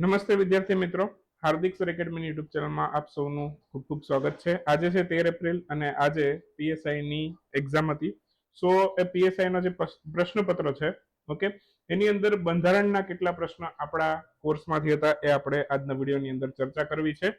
નમસ્તે વિદ્યાર્થી મિત્રો. હાર્દિક સર એકેડમી યુટ્યુબ ચેનલમાં આપ સૌનું ખૂબ ખૂબ સ્વાગત છે. આજે છે તેર એપ્રિલ અને આજે પીએસઆઈ ની એક્ઝામ હતી. સો એ પીએસઆઈ નો જે પ્રશ્નપત્ર છે, ઓકે? એની અંદર બંધારણના કેટલા પ્રશ્ન આપણા કોર્સમાંથી હતા એ આપણે આજના વિડીયોની અંદર ચર્ચા કરવી છે.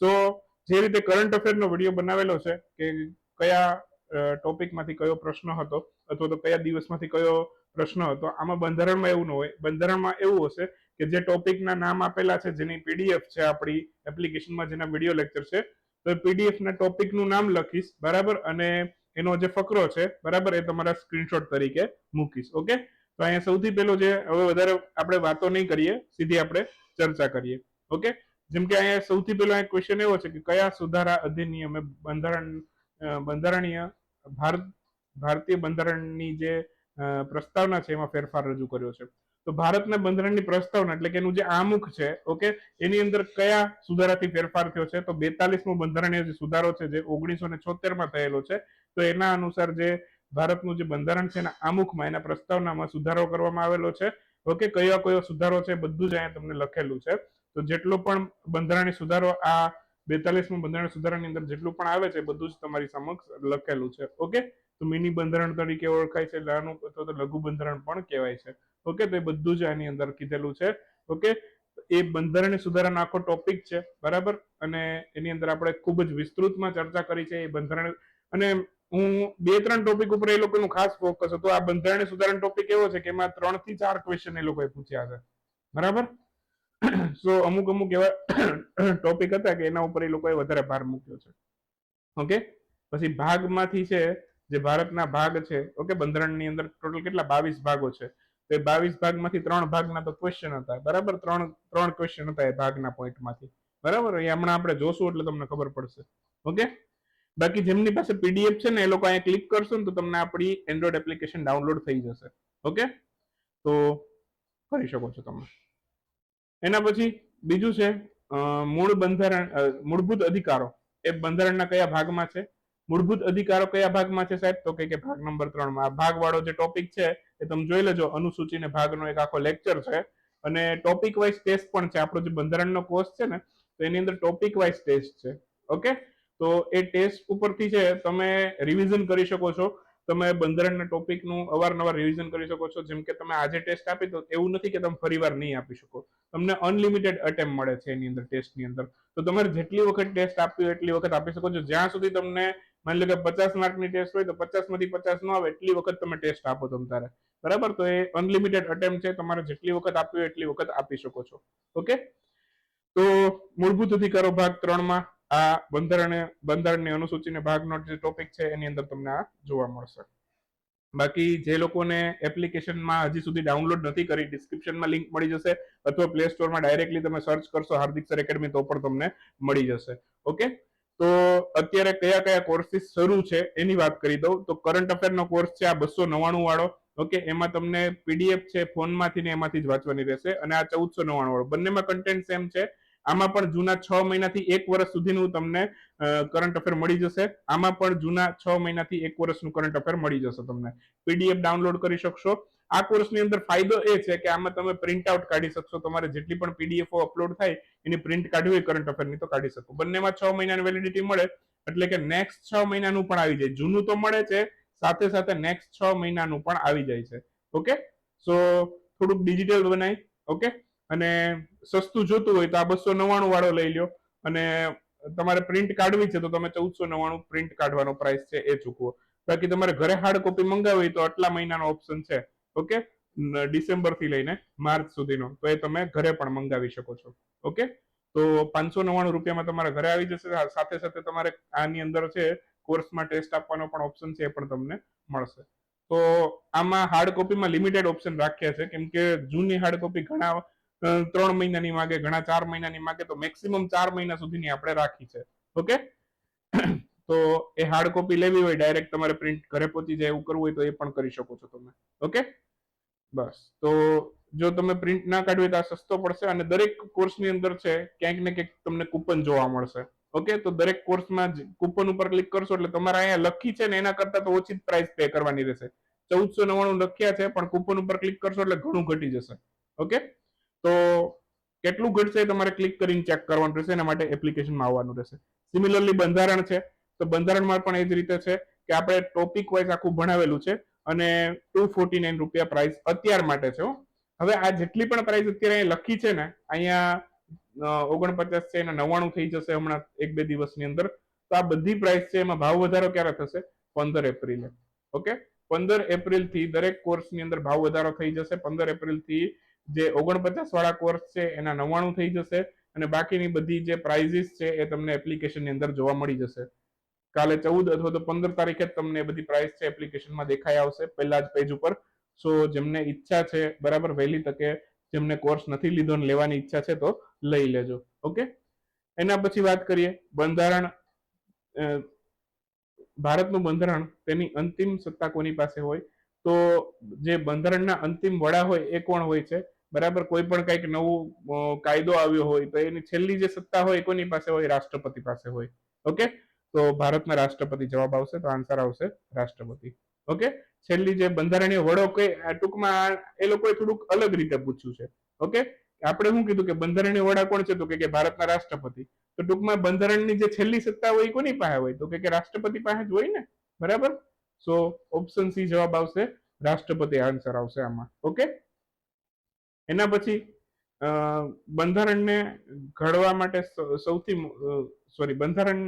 સો જે રીતે કરંટ અફેરનો વીડિયો બનાવેલો છે કે કયા ટોપિકમાંથી કયો પ્રશ્ન હતો અથવા તો કયા દિવસમાંથી કયો પ્રશ્ન હતો, આમાં બંધારણમાં એવું ન હોય. બંધારણમાં એવું હશે કે જે ટોપિકના નામ આપેલા છે, જેની પીડીએફ છે આપણી એપ્લિકેશનમાં જેના વીડિયો લેક્ચર છે, તો પીડીએફના ટોપિકનું નામ લખીશ, બરાબર? અને એનો જે ફકરો છે, બરાબર? એ તમારા સ્ક્રીનશોટ તરીકે મૂકીશ ઓકે તો અહીંયા સૌથી પહેલો જે, હવે વધારે આપણે વાતો નહીં કરીએ, સીધી આપણે ચર્ચા કરીએ ઓકે જેમ કે અહીંયા સૌથી પહેલો અહીંયા ક્વેશ્ચન એવો છે કે કયા સુધારા અધિનિયમે બંધારણ બંધારણીય ભારત, ભારતીય બંધારણની જે પ્રસ્તાવના છે, એમાં ફેરફાર રજૂ કર્યો છે? તો ભારતના બંધારણની પ્રસ્તાવના એટલે કે એનું જે આમુખ છે, ઓકે, એની અંદર કયા સુધારાથી ફેરફાર થયો છે? તો બેતાલીસમો બંધારણીય જે સુધારો છે, જે ઓગણીસો ને છોતેરમાં થયેલો છે, તો એના અનુસાર જે ભારતનું જે બંધારણ છે, એના આમુખમાં, એના પ્રસ્તાવનામાં સુધારો કરવામાં આવેલો છે. ઓકે, કયો કયો સુધારો છે બધું જ અહીંયા તમને લખેલું છે. તો જેટલો પણ બંધારણીય સુધારો, આ બેતાલીસમો બંધારણ સુધારાની અંદર જેટલું પણ આવે છે બધું જ તમારી સમક્ષ લખેલું છે. ઓકે, તો મિની બંધારણ તરીકે ઓળખાય છે નાનું અથવા તો લઘુ બંધારણ પણ કહેવાય છે. ઓકે તો એ બધું જ આની અંદર કીધેલું છે. ઓકે એ બંધારણીય સુધારાનો આખો ટોપિક છે, બરાબર? અને એની અંદર આપણે ખૂબ જ વિસ્તૃતમાં ચર્ચા કરી છે એ બંધારણ અને હું બે ત્રણ ટોપિક ઉપર એ લોકોનું ખાસ ફોકસ હતું. આ બંધારણીય સુધારણ ટોપિક એવો છે કે એમાં ત્રણથી ચાર ક્વેશ્ચન એ લોકોએ પૂછ્યા છે. બરાબર? સો અમુક અમુક એવા ટોપિક હતા કે એના ઉપર એ લોકોએ વધારે ભાર મૂક્યો છે. ઓકે પછી ભાગમાંથી છે, જે ભારતના ભાગ છે ઓકે બંધારણની અંદર ટોટલ કેટલા? બાવીસ ભાગો છે. તો એ બાવીસ ભાગમાંથી ત્રણ ભાગના તો ક્વેશ્ચન હતા. બરાબર? ત્રણ ત્રણ ક્વેશ્ચન હતા એ ભાગના પોઈન્ટમાંથી બરાબર? એ હમણાં આપણે જોશું એટલે તમને ખબર પડશે. ઓકે? બાકી જેમની પાસે પીડીએફ છે ને, એ લોકો અહીંયા ક્લિક કરશો ને તો તમને આપણી એન્ડ્રોઈડ એપ્લિકેશન ડાઉનલોડ થઈ જશે. ઓકે? તો કરી શકો છો તમે. એના પછી બીજું છે મૂળ બંધારણ મૂળભૂત અધિકારો. એ બંધારણના કયા ભાગમાં છે? મૂળભૂત અધિકારો કયા ભાગમાં છે સાહેબ? તો કે ભાગ નંબર ત્રણમાં ભાગ વાળો જે ટોપિક છે એ તમે જોઈ લેજો અનુસૂચિ ને ભાગનો એક આખો લેક્ચર છે. અને ટોપિક વાઇઝ ટેસ્ટ પણ છે. આપણો જે બંધારણનો કોર્સ છે ને, તો એની અંદર ટોપિક વાઇઝ ટેસ્ટ છે. ઓકે તો એ ટેસ્ટ ઉપરથી છે, તમે રિવિઝન કરી શકો છો. તમે બંધારણના ટોપિકનું અવારનવાર રિવિઝન કરી શકો છો. જેમ કે તમે આજે ટેસ્ટ આપી તો એવું નથી કે તમે ફરીવાર નહીં આપી શકો. તમને અનલિમિટેડ અટેમ્પ મળે છે એની અંદર ટેસ્ટની અંદર. તો તમારે જેટલી વખત ટેસ્ટ આપવી હોય એટલી વખત આપી શકો છો. જ્યાં સુધી તમને, માની લો કે પચાસ માર્કની ટેસ્ટ હોય, તો પચાસમાંથી પચાસ ન આવે, એટલી વખત તમે ટેસ્ટ આપો તમ તારે. બરાબર? તો એ અનલિમિટેડ અટેમ્પ છે, તમારે જેટલી વખત આપવી એટલી વખત આપી શકો છો. ઓકે? તો મૂળભૂત અધિકારો ભાગ ત્રણમાં આ બંધારણ, બંધારણની અનુસૂચિને ભાગનો જે ટોપિક છે, એની અંદર તમને આ જોવા મળશે. બાકી જે લોકોને એપ્લિકેશનમાં હજી સુધી ડાઉનલોડ નથી કરી ડિસ્ક્રિપ્શનમાં લિંક મળી જશે અથવા પ્લે સ્ટોરમાં ડાયરેક્ટલી તમે સર્ચ કરશો હાર્દિક સર એકેડમી તો પણ તમને મળી જશે. ઓકે? તો અત્યારે કયા કયા કોર્સિસ શરૂ છે, એની વાત કરી દઉં. તો કરંટ અફેરનો કોર્સ છે આ બસો નવ્વાણું વાળો ઓકે એમાં તમને પીડીએફ છે, ફોનમાંથી ને એમાંથી જ વાંચવાની રહેશે. અને આ ચૌદસો નવ્વાણું વાળું. બંનેમાં કન્ટેન્ટ સેમ છે. આમાં પણ જૂના છ મહિનાથી એક વર્ષ સુધીનું તમને કરંટ અફેર મળી જશે. આમાં પણ જૂના છ મહિનાથી એક વર્ષનું કરંટ અફેર મળી જશે તમને. પીડીએફ ડાઉનલોડ કરી શકશો. આ કોર્સની અંદર ફાયદો એ છે કે આમાં તમે પ્રિન્ટ આઉટ કાઢી શકશો. તમારે જેટલી પણ પીડીએફઓ અપલોડ થાય, એની પ્રિન્ટ કાઢવી હોય કરંટ અફેરની તો કાઢી શકો. બંનેમાં છ મહિનાની વેલિડિટી મળે. એટલે કે નેક્સ્ટ છ મહિનાનું પણ આવી જાય. જૂનું તો મળે છે સાથે સાથે નેક્સ્ટ છ મહિનાનું પણ આવી જાય છે. ઓકે સો થોડુંક ડિજિટલ બનાવી ઓકે અને સસ્તું જોતું હોય તો આ બસો નવ્વાણું વાળો લઈ લ્યો. અને તમારે પ્રિન્ટ કાઢવી છે તો તમે ચૌદસો નવ્વાણું પ્રિન્ટ કાઢવાનો પ્રાઇસ છે એ ચૂકવો. બાકી તમારે ઘરે હાર્ડ કોપી મંગાવી તો આટલા મહિનાનો ઓપ્શન છે. ઓકે ડિસેમ્બરથી લઈને માર્ચ સુધીનો. તો એ તમે ઘરે પણ મંગાવી શકો છો. ઓકે તો પાંચસો નવ્વાણું રૂપિયામાં તમારા ઘરે આવી જશે. સાથે સાથે તમારે આની અંદર છે કોર્સમાં ટેસ્ટ આપવાનો પણ ઓપ્શન છે એ પણ તમને મળશે. તો આમાં હાર્ડ કોપીમાં લિમિટેડ ઓપ્શન રાખ્યા છે. કેમ કે જૂની હાર્ડ કોપી ઘણા ત્રણ મહિનાની માગે, ઘણા ચાર મહિનાની માગે, તો મેક્સિમમ ચાર મહિના સુધીની આપણે રાખી છે. ઓકે? તો એ હાર્ડ કોપી લેવી હોય ડાયરેક્ટ તમારે પ્રિન્ટ ઘરે પહોંચી જાય, એવું કરવું હોય તો એ પણ કરી શકો છો તમે. ઓકે? બસ. તો જો તમે પ્રિન્ટ ના કાઢવી તો આ સસ્તો પડશે અને દરેક કોર્સની અંદર છે, ક્યાંક ને ક્યાંક તમને કૂપન જોવા મળશે. ઓકે તો દરેક કોર્સમાં કૂપન ઉપર ક્લિક કરશો એટલે તમારે અહીંયા લખી છે ને એના કરતા તો ઓછી પ્રાઇસ પે કરવાની રહેશે. ચૌદસો નવ્વાણું લખ્યા છે, પણ કૂપન ઉપર ક્લિક કરશો એટલે ઘણું ઘટી જશે. ઓકે તો કેટલું ઘટશે તમારે ક્લિક કરીને ચેક કરવાનું રહેશે, એના માટે એપ્લિકેશનમાં આવવાનું રહેશે. સિમિલરલી બંધારણ છે, તો બંધારણમાં પણ એ જ રીતે છે કે આપણે ટોપિક વાઇઝ આખું ભણાવેલું છે અને ટુ ફોર્ટી નાઇન રૂપિયા પ્રાઇસ અત્યાર માટે છે હવે આ જેટલી પણ પ્રાઇસ અત્યારે લખી છે ને, અહીંયા ઓગણપચાસ છે એના નવ્વાણું થઈ જશે હમણાં એક બે દિવસની અંદર. તો આ બધી પ્રાઇસ છે એમાં ભાવ વધારો ક્યારે થશે? પંદર એપ્રિલે. ઓકે? પંદર એપ્રિલથી દરેક કોર્સની અંદર ભાવ વધારો થઈ જશે. પંદર એપ્રિલથી જે ઓગણપચાસ વાળા કોર્સ છે એના નવ્વાણું થઈ જશે અને બાકીની બધી જે પ્રાઇઝીસ છે એ તમને એપ્લિકેશનની અંદર જોવા મળી જશે. કાલે ચૌદ અથવા તો પંદર તારીખે જ તમને બધી પ્રાઇસ છે એપ્લિકેશનમાં દેખાઈ આવશે પહેલા જ પેજ ઉપર. સો જેમને ઈચ્છા છે, બરાબર, વહેલી તકે જેમને કોર્સ નથી લીધો ને લેવાની ઈચ્છા છે તો લઈ લેજો. ઓકે? એના પછી વાત કરીએ બંધારણ. ભારતનું બંધારણ તેની અંતિમ સત્તા કોની પાસે હોય? તો જે બંધારણના અંતિમ વડા હોય એ કોણ હોય છે? બરાબર? કોઈ પણ કંઈક નવું કાયદો આવ્યો હોય તો એની છેલ્લી જે સત્તા હોય એ કોની પાસે હોય? રાષ્ટ્રપતિ પાસે હોય. ઓકે? તો ભારતના રાષ્ટ્રપતિ જવાબ આવશે તો આન્સર આવશે રાષ્ટ્રપતિ. ઓકે? છેલ્લી જે બંધારણીય વડો કઈ ટૂંકમાં એ લોકોએ થોડુંક અલગ રીતે પૂછ્યું છે. ઓકે? આપણે શું કીધું કે બંધારણીય વડા કોણ છે તો કે ભારતના રાષ્ટ્રપતિ. તો ટૂંકમાં બંધારણની જે છેલ્લી સત્તા હોય કોની પાસે હોય? તો કે રાષ્ટ્રપતિ પાસે જ હોય ને? બરાબર? સો ઓપ્શન સી જવાબ આવશે, રાષ્ટ્રપતિ આન્સર આવશે આમાં. ઓકે એના પછી બંધારણને ઘડવા માટે સૌથી સોરી બંધારણ,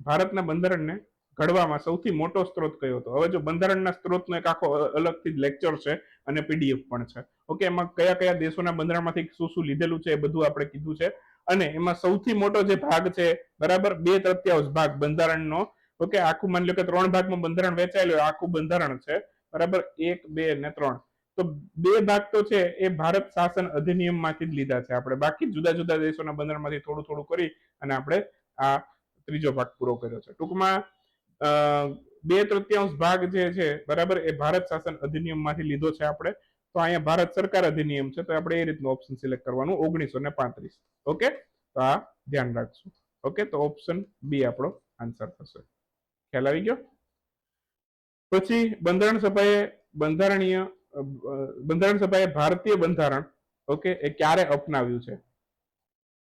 ભારતના બંધારણને ઘડવામાં સૌથી મોટો સ્ત્રોત કયો હતો? હવે જો બંધારણના સ્ત્રોતનો એક આખો અલગથી અલગથી લેક્ચર છે અને પીડીએફ પણ છે. ઓકે એમાં કયા કયા દેશોના બંધારણમાંથી શું શું લીધેલું છે એ બધું આપણે કીધું છે. અને એમાં સૌથી મોટો જે ભાગ છે, બરાબર? બે તૃત્યાંશ ભાગ બંધારણનો. ઓકે આખું માની લો કે ત્રણ ભાગમાં બંધારણ વેચાયેલું આખું બંધારણ છે. બરાબર? એક, બે ને ત્રણ. તો બે ભાગ તો છે, એ ભારત શાસન અધિનિયમમાંથી જ લીધા છે આપણે. બાકી જુદા જુદા દેશોના બંધારણમાંથી થોડું થોડું કરી અને આપણે આ ત્રીજો ભાગ પૂરો કર્યો છે. ટૂંકમાં બે તૃતીયાંશ ભાગ જે છે, બરાબર, એ ભારત શાસન અધિનિયમમાંથી લીધો છે આપણે. તો અહીંયા ભારત સરકાર અધિનિયમ છે, તો આપણે એ રીતનું ઓપ્શન સિલેક્ટ કરવાનું, ઓગણીસો ને પાંત્રીસ. ઓકે? તો આ ધ્યાન રાખશું. ઓકે? તો ઓપ્શન બી આપણો આન્સર થશે. ખ્યાલ આવી ગયો? પછી બંધારણ સભાએ બંધારણીય બંધારણ સભાએ ભારતીય બંધારણ, ઓકે, એ ક્યારે અપનાવ્યું છે?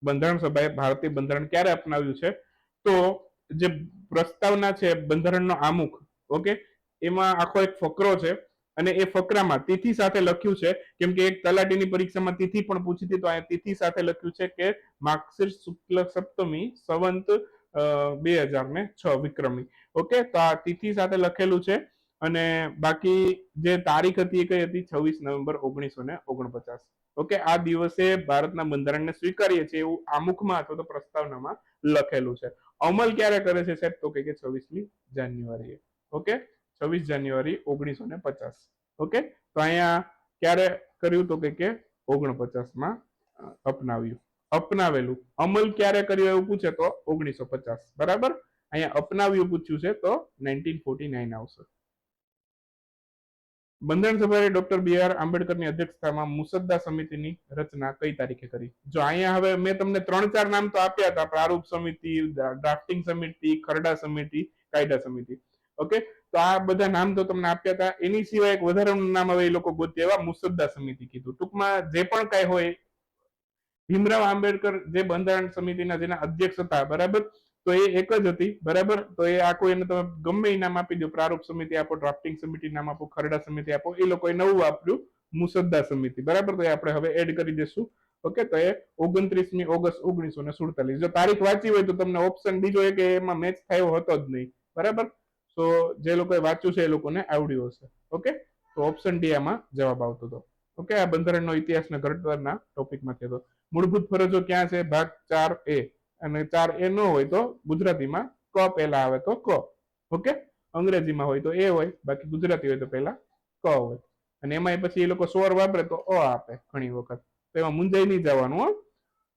બંધારણ સભાએ ભારતીય બંધારણ ક્યારે અપનાવ્યું છે? તો જે પ્રસ્તાવના છે બંધારણનો આમુખ, ઓકે? એમાં આખો એક ફકરો છે અને એ ફકરામાં તિથિ સાથે લખ્યું છે, કેમ કે એક તલાટીની પરીક્ષામાં તિથિ પણ પૂછી હતી, તો અહીંયા તિથિ સાથે લખ્યું છે કે માર્ગશીર શુક્લ સપ્તમી સંવંત બે હજાર ને છ વિક્રમી, ઓકે? તો આ તિથિ સાથે લખેલું છે અને બાકી જે તારીખ હતી એ કઈ હતી? છવ્વીસ નવેમ્બર ઓગણીસો ને ઓગણપચાસ. ઓકે, આ દિવસે ભારતના બંધારણને સ્વીકારીએ છીએ એવું આમુખમાં અથવા તો પ્રસ્તાવનામાં લખેલું છે. અમલ ક્યારે કરે છે સાહેબ? તો કે છવ્વીસમી જાન્યુઆરીએ. ઓકે? છવ્વીસ જાન્યુઆરી ઓગણીસો ને પચાસ. ઓકે? તો અહીંયા ક્યારે કર્યું? તો કે કે ઓગણપચાસમાં અપનાવ્યું. અપનાવેલું. અમલ ક્યારે કર્યું એવું પૂછે તો ઓગણીસો પચાસ બરાબર? અહીંયા અપનાવ્યું પૂછ્યું છે તો નાઇન્ટીન ફોર્ટી નાઇન આવશે. બંધારણ સભાએ ડોક્ટર બી આર આંબેડકરની અધ્યક્ષતામાં મુસદ્દા સમિતિની રચના કઈ તારીખે કરી? જો અહીંયા હવે મેં તમને ત્રણ ચાર નામ તો આપ્યા હતા, પ્રારૂપ સમિતિ ડ્રાફ્ટિંગ સમિતિ, ખરડા સમિતિ, કાયદા સમિતિ. ઓકે? તો આ બધા નામ તો તમને આપ્યા હતા. એની સિવાય એક વધારાનું નામ હવે એ લોકો ગોતી એવા મુસદ્દા સમિતિ કીધું. ટૂંકમાં જે પણ કઈ હોય, ભીમરાવ આંબેડકર જે બંધારણ સમિતિના જેના અધ્યક્ષ હતા, બરાબર? તો એ એક જ હતી, બરાબર? તો એ આખું એને તમે ગમે એ આપી દો, પ્રારૂપ સમિતિ આપો, ડ્રાફ્ટિંગ સમિતિ નામ આપો, ખરડા સમિતિ આપો, એ લોકોએ નવું આપ્યું મુસદ્દા સમિતિ, બરાબર? તો એ આપણે હવે એડ કરી દેશું. ઓકે? તો એ ઓગણત્રીસમી ઓગસ્ટ ઓગણીસો ને સુડતાલીસ. જો તારીખ વાંચી હોય તો તમને ઓપ્શન બીજો એક કે એમાં મેચ થયો હતો જ નહીં, બરાબર? તો જે લોકોએ વાંચ્યું છે એ લોકોને આવડ્યું હશે. ઓકે? તો ઓપ્શન ડી આમાં જવાબ આવતો હતો. ઓકે? આ બંધારણનો ઇતિહાસના ઘડતરના ટોપિકમાંથી હતો. મૂળભૂત ફરજો ક્યાં છે? ભાગ ચાર એ. અને ચાર એ ન હોય તો ગુજરાતીમાં ક પહેલા આવે તો ક. ઓકે? અંગ્રેજીમાં હોય તો એ હોય, બાકી ગુજરાતી હોય તો પહેલા ક હોય. અને એમાં પછી એ લોકો સ્વર વાપરે તો અ આપે ઘણી વખત. તો એમાં મુંજાઈ નહીં જવાનું, હો.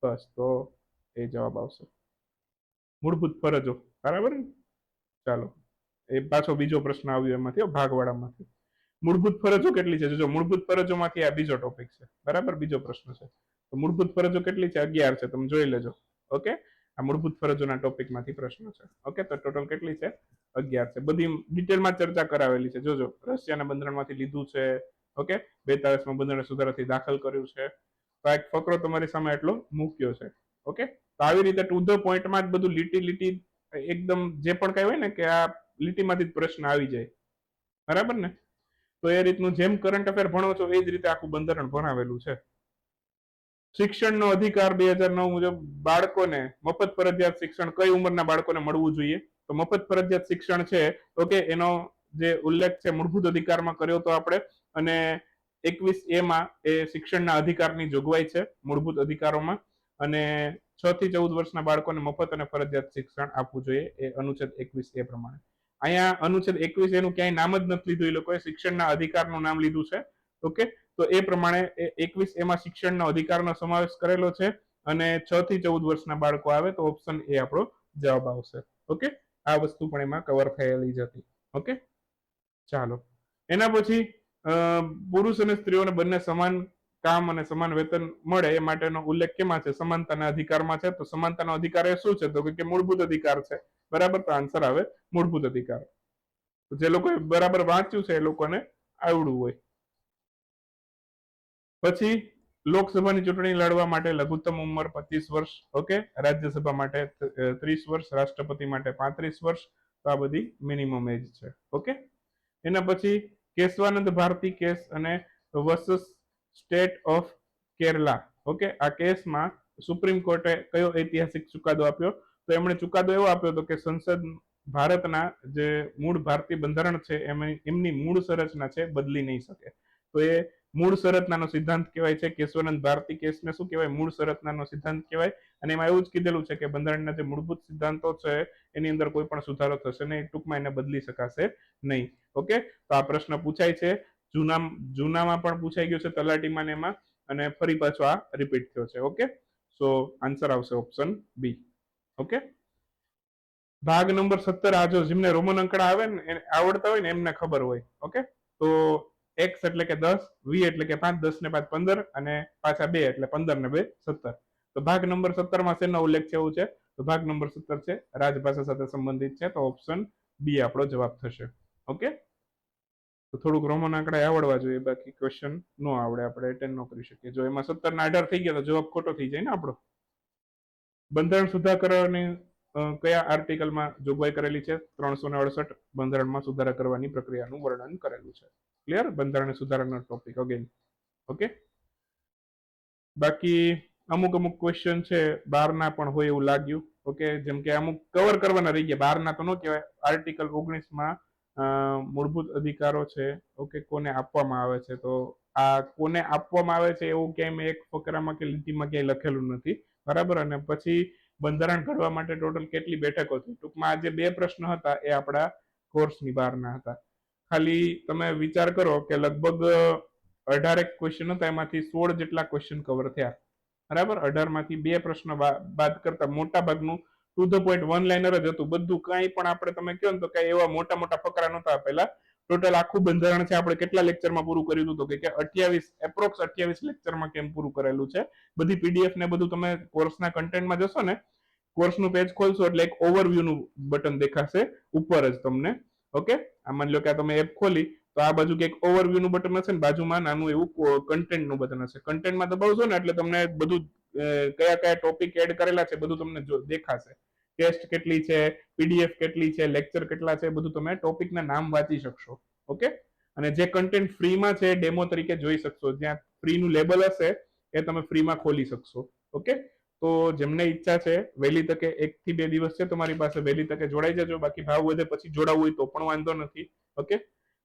બસ, તો એ જવાબ આવશે. મૂળભૂત ફરજો. બરાબર ચાલો. એ પાછો બીજો પ્રશ્ન આવ્યો એમાંથી ભાગવાળામાંથી મૂળભૂત ફરજો કેટલી છે? જો મૂળભૂત ફરજોમાંથી આ બીજો ટોપિક છે. બરાબર? બીજો પ્રશ્ન છે. તો મૂળભૂત ફરજો કેટલી છે? અગિયાર છે. તમે જોઈ લેજો. ઓકે? આ મૂળભૂત ફરજોના ટોપિકમાંથી પ્રશ્ન છે. ઓકે તો ટોટલ કેટલી છે? અગિયાર છે. બધી ડિટેલમાં ચર્ચા કરાવેલી છે. જોજો, રશિયાના બંધારણમાંથી લીધું છે. ઓકે બેતાળીસમાં બંધારણ સુધારાથી દાખલ કર્યું છે. તો એક ફકરો તમારી સામે એટલો મૂક્યો છે. ઓકે તો આવી રીતે ટુ ધ પોઈન્ટમાં જ બધું લીટી લીટી એકદમ જે પણ કહેવાય ને કે આ લીટીમાંથી જ પ્રશ્ન આવી જાય. બરાબર ને? તો એ રીતનું જેમ કરંટ અફેર ભણો છો, એ જ રીતે આખું બંધારણ ભણાવેલું છે. શિક્ષણનો અધિકાર બે હજાર નવ મુજબ બાળકોને મફત ફરજિયાત શિક્ષણ કઈ ઉંમરના બાળકોને મળવું જોઈએ? તો મફત ફરજિયાત શિક્ષણ છે, ઓકે, એનો જે ઉલ્લેખ છે મૂળભૂત અધિકારમાં કર્યો તો આપણે, અને એકવીસ એ માં એ શિક્ષણના અધિકારની જોગવાઈ છે મૂળભૂત અધિકારોમાં, અને છ થી ચૌદ વર્ષના બાળકોને મફત અને ફરજિયાત શિક્ષણ આપવું જોઈએ એ અનુચ્છેદ એકવીસ એ પ્રમાણે. અહીંયા અનુચ્છેદ એકવીસ એનું ક્યાંય નામ જ નથી લીધું, એ લોકોએ શિક્ષણના અધિકારનું નામ લીધું છે, ઓકે? તો એ પ્રમાણે એકવીસ એમાં શિક્ષણના અધિકારનો સમાવેશ કરેલો છે અને છ થી ચૌદ વર્ષના બાળકો આવે તો ઓપ્શન એ આપણો જવાબ આવશે. ઓકે? આ વસ્તુ પણ એમાં કવર થયેલી જ હતી. ઓકે? ચાલો. એના પછી પુરુષ અને સ્ત્રીઓને બંને સમાન કામ અને સમાન વેતન મળે એ માટેનો ઉલ્લેખ કેમાં છે? સમાનતાના અધિકારમાં છે. તો સમાનતાનો અધિકાર એ શું છે? તો કે મૂળભૂત અધિકાર છે. બરાબર? તો આન્સર આવે મૂળભૂત અધિકાર. જે લોકોએ બરાબર વાંચ્યું છે એ લોકોને આવડવું હોય. પછી લોકસભાની ચૂંટણી લડવા માટે લઘુત્તમ ઉંમર પચીસ વર્ષ, ઓકે? રાજ્યસભા માટે ત્રીસ વર્ષ, રાષ્ટ્રપતિ માટે પાંત્રીસ વર્ષ, તો આ બધી મિનિમમ એજ છે, ઓકે? એના પછી કેશવાનંદ ભારતી કેસ અને versus state of Kerala, okay? આ કેસમાં સુપ્રીમ કોર્ટે કયો ઐતિહાસિક ચુકાદો આપ્યો? તો એમણે ચુકાદો એવો આપ્યો હતો કે સંસદ ભારતના જે મૂળ ભારતીય બંધારણ છે એમ એમની મૂળ સંરચના છે, બદલી નહીં શકે. તો એ મૂળ સંરચનાનો સિદ્ધાંત કહેવાય છે, કેશવાનંદ ભારતી કેસને શું કહેવાય? મૂળ સંરચનાનો સિદ્ધાંત કહેવાય. અને એમાં એવું જ કીધેલું છે કે બંધારણના જે મૂળભૂત સિદ્ધાંતો છે, એની અંદર કોઈ પણ સુધારો થશે નહીં, ટૂંકમાં એને બદલી શકાશે નહીં. ઓકે? તો આ પ્રશ્ન પૂછાય છે. જૂના જૂનામાં પણ પૂછાઈ ગયો છે તલાટીમાં એમાં. અને ફરી પાછો આ રિપીટ થયો છે. ઓકે? સો આન્સર આવશે ઓપ્શન બી ઓકે? ભાગ નંબર સત્તર, આ જો જેમને રોમન અંકડા આવે ને આવડતા હોય ને, એમને ખબર હોય. ઓકે? તો એક્સ એટલે કે દસ વી એટલે કે પાંચ, દસ ને પાંચ પંદર અને પાછા બે એટલે પંદર ને બે સત્તર. તો ભાગ નંબર સત્તરમાં શેનો ઉલ્લેખ છે એવું છે? તો ભાગ નંબર સત્તર છે, રાજભાષા સાથે સંબંધિત છે, તો ઓપ્શન બી આપણો જવાબ થશે. ઓકે તો થોડુંક રોમન આંકડા આવડવા જોઈએ, બાકી ક્વેશ્ચન નો આવડે, આપણે એટેન્ડ ન કરી શકીએ. જો એમાં સત્તર ના અઢાર થઈ ગયા, તો જવાબ ખોટો થઈ જાય ને આપણો. બંધારણ સુધાકરણની કયા આર્ટિકલમાં જોગવાઈ કરેલી છે? ત્રણસો ને અડસઠ બંધારણમાં સુધારા કરવાની પ્રક્રિયાનું વર્ણન કરેલું છે. ક્લિયર બંધારણ સુધારાનો ટોપિક અગેન ઓકે બાકી અમુક અમુક ક્વેશ્ચન છે, બારના પણ હોય એવું લાગ્યું. ઓકે જેમ કે અમુક કવર કરવાના રહી ગયા. બારના તો ન કહેવાય. આર્ટિકલ ઓગણીસમાં મૂળભૂત અધિકારો છે. ઓકે કોને આપવામાં આવે છે? તો આ કોને આપવામાં આવે છે એવું ક્યાંય એક ફકરામાં કે લીટીમાં ક્યાંય લખેલું નથી. બરાબર? અને પછી બંધારણ ઘડવા માટે ટોટલ કેટલી બેઠકો થઈ ટૂંકમાં આ જે બે પ્રશ્ન હતા એ આપણા કોર્સની બહારના હતા. ખાલી તમે વિચાર કરો કે લગભગ અઢારેક ક્વેશ્ચન હતા, એમાંથી સોળ જેટલા ક્વેશ્ચન કવર થયા. બરાબર? અઢારમાંથી બે પ્રશ્ન બાદ કરતા મોટા ભાગનું to the point one liner જ હતું. બધું કાંઈ પણ આપણે તમે કહો ને તો કઈ એવા મોટા મોટા ફકરા નહોતા આપેલા. ટોટલ આખું બંધારણ છે, આપણે કેટલા લેક્ચરમાં પૂરું કર્યું હતું કે અઠ્યાવીસ એપ્રોક્સ અઠ્યાવીસ લેક્ચરમાં કેમ પૂરું કરેલું છે. બધી પીડીએફ ને બધું તમે કોર્સના કન્ટેન્ટમાં જશો ને કોર્સનું પેજ ખોલશો એટલે એક ઓવરવ્યુ નું બટન દેખાશે, ઉપર જ તમને. ઓકે? આ માની લો કે આ તમે એપ ખોલી, તો આ બાજુ કંઈક ઓવરવ્યુ નું બટન હશે ને બાજુમાં નાનું એવું કન્ટેન્ટનું બટન હશે. કન્ટેન્ટમાં દબાવશો ને એટલે તમને બધું કયા કયા ટોપિક એડ કરેલા છે બધું તમને દેખાશે. ટેસ્ટ કેટલી છે પીડીએફ કેટલી છે લેક્ચર કેટલા છે બધું તમે ટોપિકના નામ વાંચી શકશો. ઓકે? અને જે કન્ટેન્ટ ફ્રીમાં છે ડેમો તરીકે જોઈ શકશો. જ્યાં ફ્રીનું લેબલ હશે, એ તમે ફ્રીમાં ખોલી શકશો. ઓકે? તો જેમને ઈચ્છા છે, વહેલી તકે એક થી બે દિવસ છે તમારી પાસે, વહેલી તકે જોડાઈ જજો. બાકી ભાવ વધે પછી જોડાવવું હોય તો પણ વાંધો નથી. ઓકે?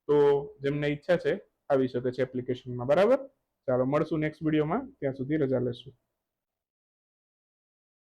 તો જેમને ઈચ્છા છે, આવી શકે છે એપ્લિકેશનમાં બરાબર? ચાલો, મળશું નેક્સ્ટ વિડીયોમાં ત્યાં સુધી રજા લેશું.